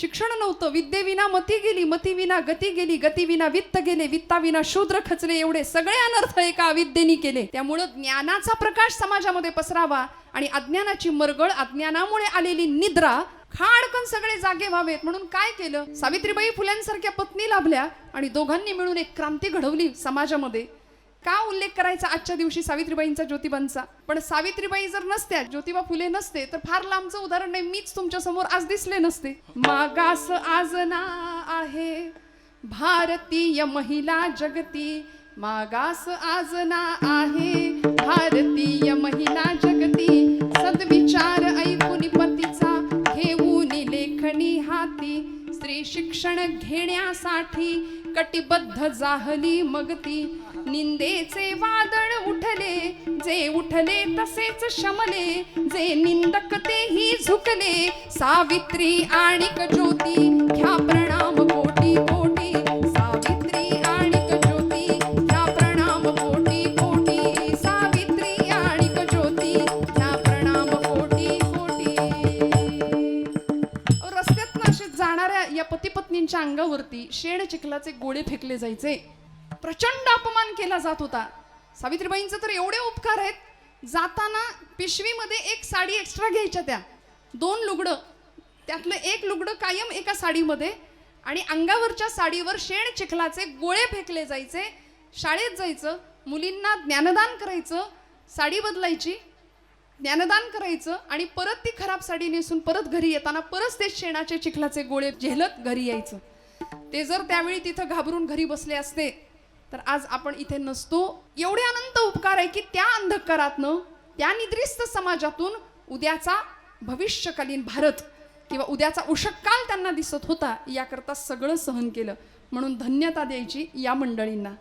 शिक्षण नव्हतं विद्येविना मती गेली मतीविना गती गेली गतीविना वित्त गेले वित्ताविना शूद्र खचले एवढे सगळे अनर्थ एका अविद्येने केले त्यामुळं ज्ञानाचा प्रकाश समाजामध्ये पसरावा आणि अज्ञानाची मरगळ अज्ञानामुळे आलेली निद्रा खाडकन सगळे जागे व्हावेत. म्हणून काय केलं? सावित्रीबाई फुल्यांसारख्या पत्नी लाभल्या आणि दोघांनी मिळून एक क्रांती घडवली समाजामध्ये. का उल्लेख करायचा आजच्या दिवशी सावित्रीबाईंचा ज्योतिबांचा? पण सावित्रीबाई जर नसत्या ज्योतिबा फुले नसते तर फार लांबचं उदाहरण नाही. मीच तुमच्यासमोर आज दिसले नसते. मागास आज ना आहे भारतीय महिला जगती. मागास आज ना आहे भारतीय महिला शिक्षण घेण्यासाठी कटिबद्ध जाहली मगती. निंदेचे वादळ उठले जे उठले तसेच शमले जे निंदक तेही झुकले. सावित्री आणि ज्योती घ्या रस्त्यात जाणाऱ्या या पती पत्नींच्या अंगावरती शेण चिखलाचे गोळे फेकले जायचे. प्रचंड अपमान केला जात होता. सावित्रीबाईंचे तर एवढे उपकार आहेत जाताना पिशवीमध्ये एक साडी एक्स्ट्रा घ्यायच्या त्या. दोन लुगडं त्यातलं एक लुगडं कायम एका साडीमध्ये आणि अंगावरच्या साडीवर शेण चिखलाचे गोळे फेकले जायचे. शाळेत जायचं मुलींना ज्ञानदान करायचं साडी बदलायची ज्ञानदान करायचं आणि परत ती खराब साडी नेसून परत घरी येताना परत ते शेणाचे चिखलाचे गोळे झेलत घरी यायचं. ते जर त्यावेळी तिथं घाबरून घरी बसले असते तर आज आपण इथे नसतो. एवढे अनंत उपकार आहे की त्या अंधकारातनं त्या निद्रिस्त समाजातून उद्याचा भविष्यकालीन भारत किंवा उद्याचा उषक्काल त्यांना दिसत होता याकरता सगळं सहन केलं. म्हणून धन्यता द्यायची या मंडळींना.